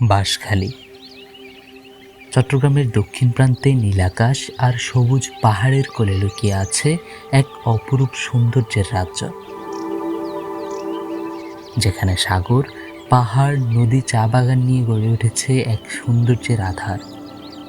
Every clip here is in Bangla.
বাঁশখালী। চট্টগ্রামের দক্ষিণ প্রান্তে নীলাকাশ আর সবুজ পাহাড়ের কোলে লুকিয়ে আছে এক অপরূপ সৌন্দর্যের রাজ্য। যেখানে সাগর, পাহাড়, নদী, চা বাগান নিয়ে গড়ে উঠেছে এক সৌন্দর্যের আধার।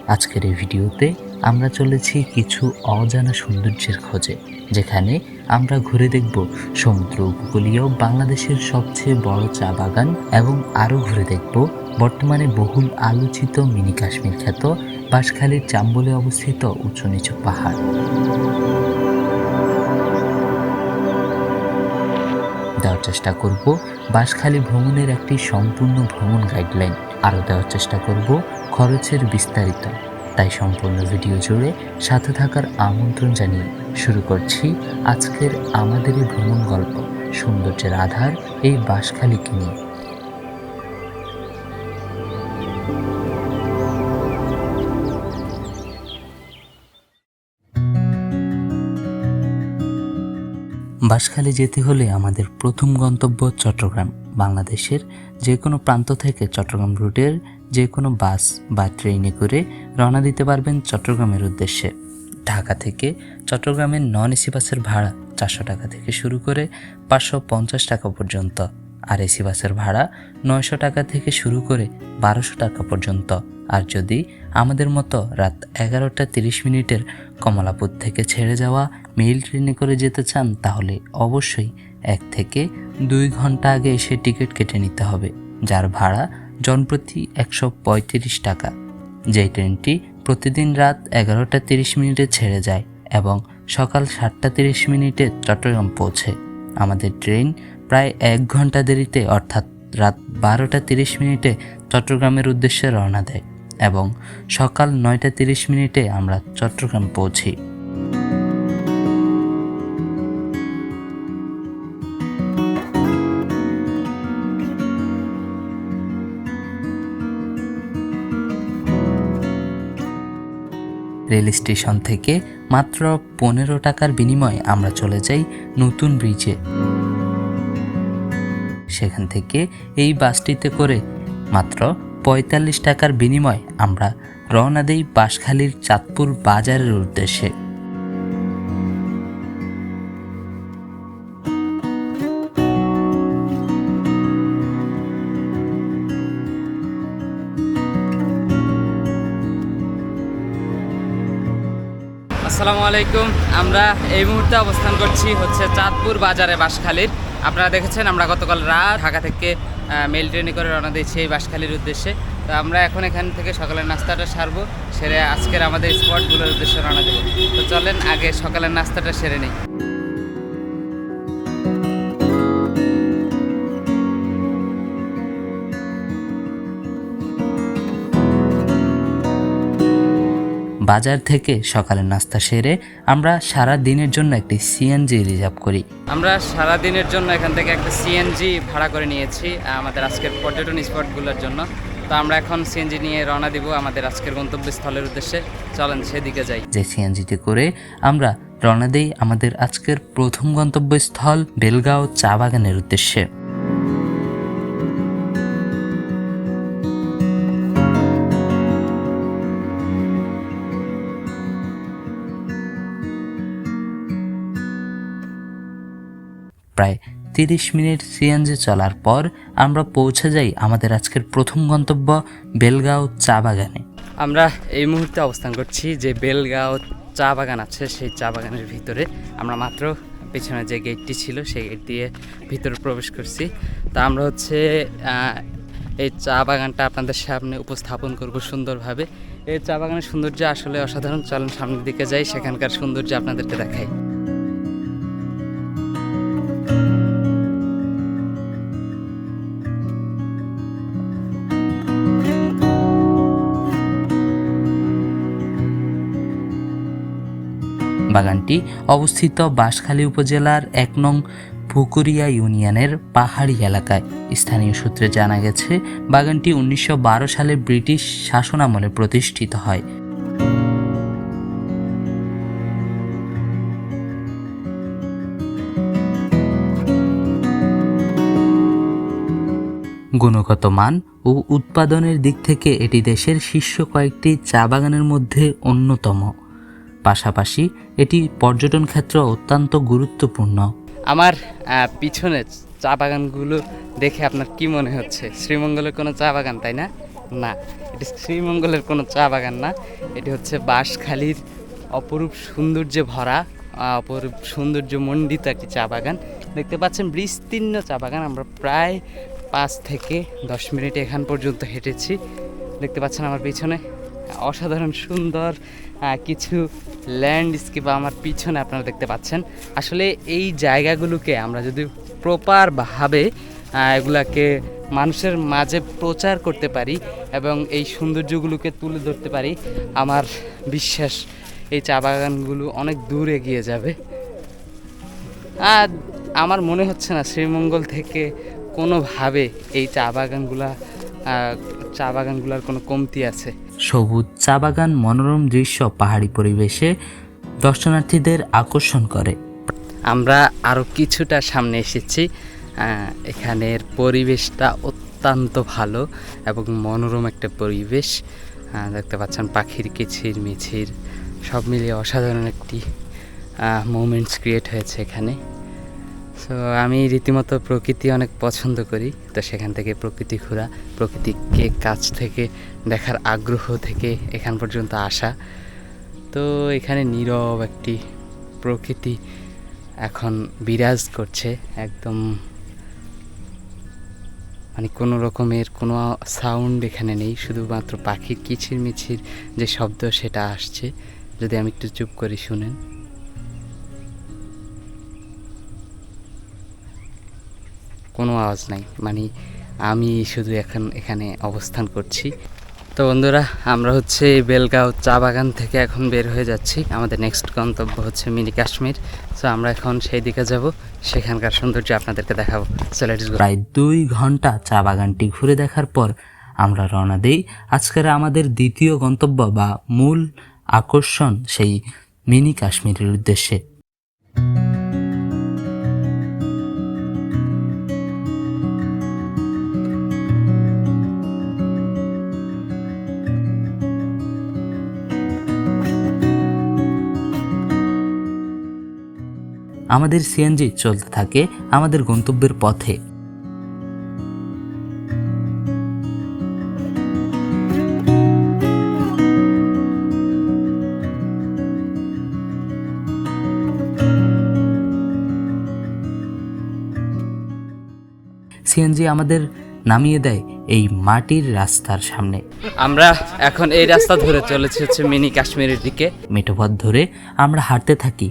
আজকের এই ভিডিওতে আমরা চলেছি কিছু অজানা সৌন্দর্যের খোঁজে, যেখানে আমরা ঘুরে দেখব সমুদ্র উপকূলীয় বাংলাদেশের সবচেয়ে বড় চা বাগান এবং আরও ঘুরে দেখব বর্তমানে বহুল আলোচিত মিনি কাশ্মীর খ্যাত বাঁশখালীর চাম্বলে অবস্থিত উঁচু নিচু পাহাড়। দেওয়ার চেষ্টা করব বাঁশখালী ভ্রমণের একটি সম্পূর্ণ ভ্রমণ গাইডলাইন আরও দেওয়ার চেষ্টা করব খরচের বিস্তারিত। তাই সম্পূর্ণ ভিডিও জুড়ে সাথে থাকার আমন্ত্রণ জানিয়ে শুরু করছি আজকের আমাদের ভ্রমণ গল্প। সৌন্দর্যের আধার এই বাঁশখালীকে নিয়ে। বাঁশখালী যেতে হলে আমাদের প্রথম গন্তব্য চট্টগ্রাম, বাংলাদেশের যে কোনো প্রান্ত থেকে চট্টগ্রাম রুটের যে কোনো বাস বা ট্রেনে করে রওনা দিতে পারবেন চট্টগ্রামের উদ্দেশ্যে। ঢাকা থেকে চট্টগ্রামের নন এসি বাসের ভাড়া চারশো টাকা থেকে শুরু করে পাঁচশো পঞ্চাশ টাকা পর্যন্ত। আর এসি বাসের ভাড়া নয়শো টাকা থেকে শুরু করে বারোশো টাকা পর্যন্ত। আর যদি আমাদের মতো রাত এগারোটা তিরিশ মিনিটের কমলাপুর থেকে ছেড়ে যাওয়া মেইল ট্রেনে করে যেতে চান, তাহলে অবশ্যই এক থেকে দুই ঘণ্টা আগে এসে টিকিট কেটে নিতে হবে, যার ভাড়া জনপ্রতি একশো পঁয়ত্রিশ টাকা। যেই ট্রেনটি প্রতিদিন রাত এগারোটা তিরিশ মিনিটে ছেড়ে যায় এবং সকাল সাতটা তিরিশ মিনিটে চট্টগ্রাম পৌঁছে। আমাদের ট্রেন প্রায় এক ঘণ্টা দেরিতে, অর্থাৎ রাত বারোটা তিরিশ মিনিটে চট্টগ্রামের উদ্দেশ্যে রওনা দেয়। এবং সকাল নয়টা তিরিশ মিনিটে আমরা চট্টগ্রাম পৌঁছি। রেল স্টেশন থেকে মাত্র পনেরো টাকার বিনিময়ে আমরা চলে যাই নতুন ব্রিজে। সেখান থেকে এই বাসটিতে করে মাত্র পঁয়তাল্লিশ টাকার বিনিময়ে আমরা রওনা দেই বাঁশখালীর চাঁদপুর বাজারের উদ্দেশ্যে। আসসালামু আলাইকুম। আমরা এই মুহূর্তে অবস্থান করছি হচ্ছে চাঁদপুর বাজারে বাঁশখালীর। আপনারা দেখেছেন আমরা গতকাল রাত ঢাকা থেকে মেল ট্রেনে করে রওনা দিয়েছি এই বাসখালির উদ্দেশ্যে। তো আমরা এখন এখান থেকে সকালের নাস্তাটা সারবো, সেরে আজকের আমাদের স্পটগুলোর উদ্দেশ্যে রওনা দেবো। তো চলেন, আগে সকালের নাস্তাটা সেরে নিই। বাজার থেকে সকালের নাস্তা সেরে আমরা সারা দিনের জন্য একটি সিএনজি রিজার্ভ করি। আমরা সারা দিনের জন্য এখান থেকে একটা সিএনজি ভাড়া করে নিয়েছি আমাদের আজকের পর্যটন স্পটগুলোর জন্য। তো আমরা এখন সিএনজি নিয়ে রওনা দিব আমাদের আজকের গন্তব্যস্থলের উদ্দেশ্যে। চলেন সেদিকে যাই। যে সিএনজিতে করে আমরা রওনা দেই আমাদের আজকের প্রথম গন্তব্যস্থল বেলগাঁও চা বাগানের উদ্দেশ্যে। প্রায় তিরিশ মিনিট সিএনজি চলার পর আমরা পৌঁছে যাই আমাদের আজকের প্রথম গন্তব্য বেলগাঁও চা বাগানে। আমরা এই মুহূর্তে অবস্থান করছি যে বেলগাঁও চা বাগান আছে, সেই চা বাগানের ভিতরে। আমরা মাত্র পেছনে যে গেটটি ছিল, সেই গেট দিয়ে ভিতরে প্রবেশ করছি। তা আমরা হচ্ছে এই চা বাগানটা আপনাদের সামনে উপস্থাপন করব সুন্দরভাবে। এই চা বাগানের সৌন্দর্য আসলে অসাধারণ। চলেন সামনের দিকে যাই, সেখানকার সৌন্দর্য আপনাদেরকে দেখাই। বাগানটি অবস্থিত বাঁশখালী উপজেলার এক নং পুকুরিয়া ইউনিয়নের পাহাড়ি এলাকায়। স্থানীয় সূত্রে জানা গেছে, বাগানটি উনিশশো বারো সালে ব্রিটিশ শাসনামলে প্রতিষ্ঠিত হয়। গুণগত মান ও উৎপাদনের দিক থেকে এটি দেশের শীর্ষ কয়েকটি চা বাগানের মধ্যে অন্যতম। পাশাপাশি এটি পর্যটন ক্ষেত্র অত্যন্ত গুরুত্বপূর্ণ। আমার পিছনে চা বাগানগুলো দেখে আপনার কি মনে হচ্ছে? শ্রীমঙ্গলের কোনো চা বাগান, তাই না? না, এটি শ্রীমঙ্গলের কোনো চা বাগান না। এটি হচ্ছে বাঁশখালীর অপরূপ সৌন্দর্যে ভরা অপরূপ সৌন্দর্য মণ্ডিত একটি চা বাগান। দেখতে পাচ্ছেন বিস্তীর্ণ চা বাগান। আমরা প্রায় পাঁচ থেকে দশ মিনিট এখান পর্যন্ত হেঁটেছি। দেখতে পাচ্ছেন আমার পিছনে অসাধারণ, সুন্দর কিছু ল্যান্ডস্কেপ আমার পিছনে আপনারা দেখতে পাচ্ছেন। আসলে এই জায়গাগুলোকে আমরা যদি প্রপারভাবে এগুলাকে মানুষের মাঝে প্রচার করতে পারি এবং এই সৌন্দর্যগুলোকে তুলে ধরতে পারি, আমার বিশ্বাস এই চা বাগানগুলো অনেক দূর এগিয়ে যাবে। আর আমার মনে হচ্ছে না শ্রীমঙ্গল থেকে কোনোভাবে এই চা বাগানগুলা চা বাগানগুলোর কোনো কমতি আছে। সবুজ চা বাগান মনোরম দৃশ্য, পাহাড়ি পরিবেশে দর্শনার্থীদের আকর্ষণ করে। আমরা আরও কিছুটা সামনে এসেছি। এখানের পরিবেশটা অত্যন্ত ভালো এবং মনোরম একটা পরিবেশ। দেখতে পাচ্ছেন পাখির কিচির মিছির সব মিলিয়ে অসাধারণ একটি মোমেন্টস ক্রিয়েট হয়েছে এখানে। সো আমি রীতিমতো প্রকৃতি অনেক পছন্দ করি। তো সেখান থেকে প্রকৃতি ঘোরা, প্রকৃতিকে কাছ থেকে দেখার আগ্রহ থেকে এখান পর্যন্ত আসা। তো এখানে নীরব একটি প্রকৃতি এখন বিরাজ করছে, একদম মানে কোনো রকমের কোনো সাউন্ড এখানে নেই, শুধুমাত্র পাখির কিচির মিছির যে শব্দ সেটা আসছে। যদি আমি একটু চুপ করে শুনেন। কোনো আওয়াজ নাই। মানে আমি শুধু এখন এখানে অবস্থান করছি। তো বন্ধুরা, আমরা হচ্ছে বেলগাঁও চা বাগান থেকে এখন বের হয়ে যাচ্ছি। আমাদের নেক্সট গন্তব্য হচ্ছে মিনি কাশ্মীর। তো আমরা এখন সেই দিকে যাব। সেখানকার সৌন্দর্য আপনাদেরকে দেখাবো। প্রায় দুই ঘণ্টা চা বাগানটি ঘুরে দেখার পর আমরা রওনা দিই আজকের আমাদের দ্বিতীয় গন্তব্য বা মূল আকর্ষণ সেই মিনি কাশ্মীরের উদ্দেশ্যে। আমাদের সিএনজি চলতে থাকে আমাদের গন্তব্যের পথে। সিএনজি আমাদের নামিয়ে দেয় এই মাটির রাস্তার সামনে। আমরা এখন এই রাস্তা ধরে চলেছি হচ্ছে মিনি কাশ্মীরের দিকে। মেঠোপথ ধরে আমরা হাঁটতে থাকি।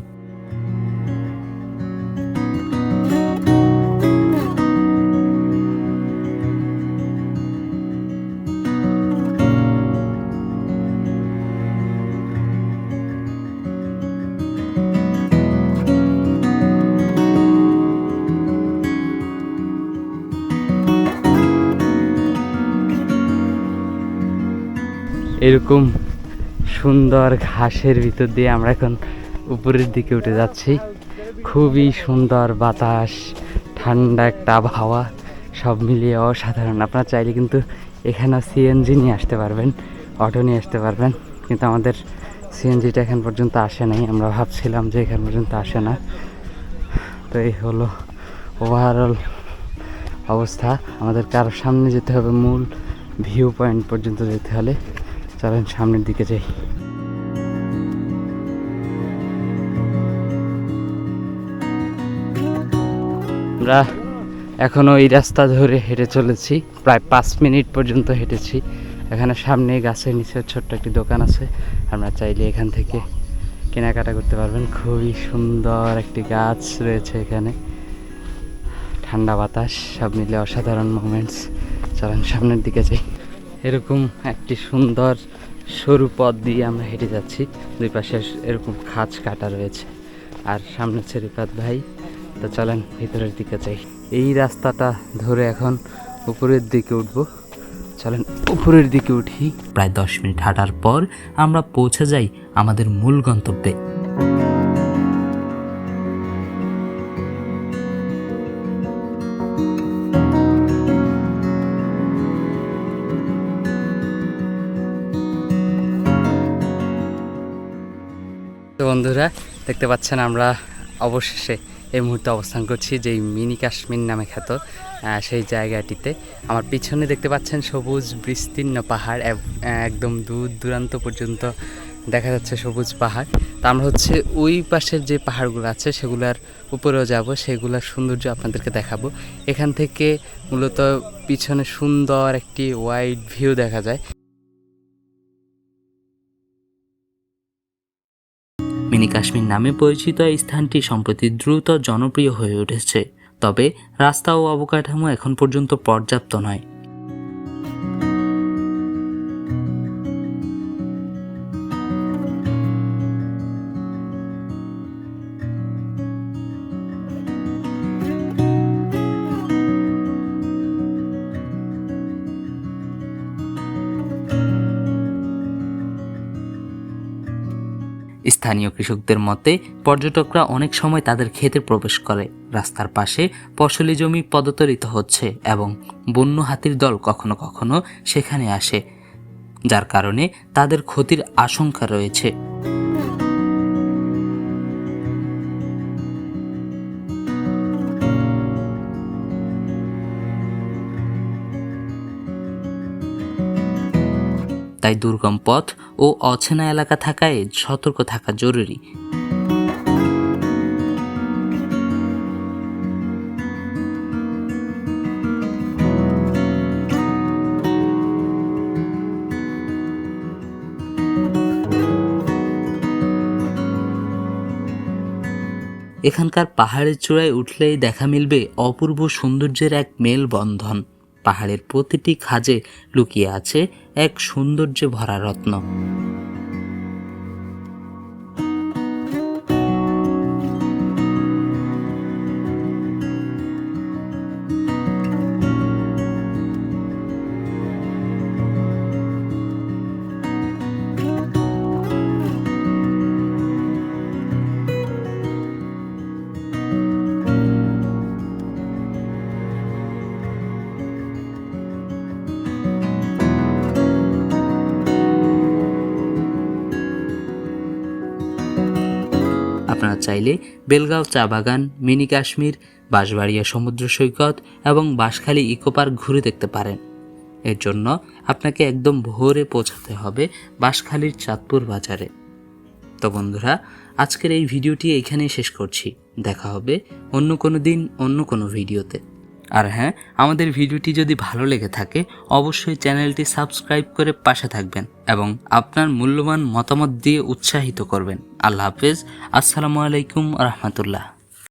এরকম সুন্দর ঘাসের ভিতর দিয়ে আমরা এখন উপরের দিকে উঠে যাচ্ছি। খুবই সুন্দর বাতাস, ঠান্ডা একটা আবহাওয়া, সব মিলিয়ে অসাধারণ। আপনারা চাইলে কিন্তু এখানে সিএনজি নিয়ে আসতে পারবেন অটো নিয়ে আসতে পারবেন। কিন্তু আমাদের সিএনজিটা এখন পর্যন্ত আসে নাই, আমরা ভাবছিলাম যে এখান পর্যন্ত আসে না। তো এই হলো ওভারঅল অবস্থা। আমাদের কারোর সামনে যেতে হবে, মূল ভিউ পয়েন্ট পর্যন্ত যেতে হলে। চলেন সামনের দিকে যাই। আমরা এখনও এই রাস্তা ধরে হেঁটে চলেছি, প্রায় পাঁচ মিনিট পর্যন্ত হেঁটেছি। এখানে সামনে গাছের নিচে ছোট্ট একটি দোকান আছে, আমরা চাইলে এখান থেকে কেনাকাটা করতে পারবেন। খুবই সুন্দর একটি গাছ রয়েছে এখানে। ঠান্ডা বাতাস, সব মিলে অসাধারণ মোমেন্টস চলেন সামনের দিকে যাই। এরকম একটি সুন্দর সরু পথ দিয়ে আমরা হেঁটে যাচ্ছি। দুই পাশে এরকম খাঁজ কাটা রয়েছে। আর সামনে ছেড়িপাত ভাই, তো চলেন ভিতরের দিকে যাই। এই রাস্তাটা ধরে এখন উপরের দিকে উঠবো। চলেন উপরের দিকে উঠি। প্রায় দশ মিনিট হাঁটার পর আমরা পৌঁছে যাই আমাদের মূল গন্তব্যে। বন্ধুরা, দেখতে পাচ্ছেন আমরা অবশেষে এই মুহূর্তে অবস্থান করছি যেই মিনি কাশ্মীর নামে খ্যাত সেই জায়গাটিতে। আমার পিছনে দেখতে পাচ্ছেন সবুজ বিস্তীর্ণ পাহাড় একদম দূর দূরান্ত পর্যন্ত দেখা যাচ্ছে সবুজ পাহাড়। তা আমরা হচ্ছে ওই পাশের যে পাহাড়গুলো আছে, সেগুলোর উপরেও যাব, সেগুলোর সৌন্দর্য আপনাদেরকে দেখাবো। এখান থেকে মূলত পিছনে সুন্দর একটি ওয়াইড ভিউ দেখা যায়। মিনি কাশ্মীর নামে পরিচিত এই স্থানটি সম্প্রতি দ্রুত জনপ্রিয় হয়ে উঠেছে। তবে রাস্তা ও অবকাঠামো এখন পর্যন্ত পর্যাপ্ত নয়। স্থানীয় কৃষকদের মতে, পর্যটকরা অনেক সময় তাদের ক্ষেতে প্রবেশ করে। রাস্তার পাশে ফসলি জমি পদতরিত হচ্ছে এবং বন্য হাতির দল কখনো কখনো সেখানে আসে, যার কারণে তাদের ক্ষতির আশঙ্কা রয়েছে। তাই দুর্গম পথ ও অচেনা এলাকা থাকায় সতর্ক থাকা জরুরি। এখানকার পাহাড়ের চূড়ায় উঠলেই দেখা মিলবে অপূর্ব সৌন্দর্যের এক মেলবন্ধন। পাহাড়ের প্রতিটি খাজে লুকিয়ে আছে এক সৌন্দর্যে ভরা রত্ন। চাইলে বেলগাঁও চা বাগান, মিনি কাশ্মীর, বাঁশবাড়িয়া সমুদ্র সৈকত এবং বাঁশখালী ইকো পার্ক ঘুরে দেখতে পারেন। এর জন্য আপনাকে একদম ভোরে পৌঁছাতে হবে বাঁশখালীর চাঁদপুর বাজারে। তো বন্ধুরা, আজকের এই ভিডিওটি এখানেই শেষ করছি। দেখা হবে অন্য কোনো দিন, অন্য কোনো ভিডিওতে। আর হ্যাঁ আমাদের ভিডিওটি যদি ভালো লেগে থাকে, অবশ্যই চ্যানেলটি সাবস্ক্রাইব করে পাশে থাকবেন এবং আপনার মূল্যবান মতামত দিয়ে উৎসাহিত করবেন। আল্লাহ হাফেজ। আসসালামু আলাইকুম রহমতুল্লাহ।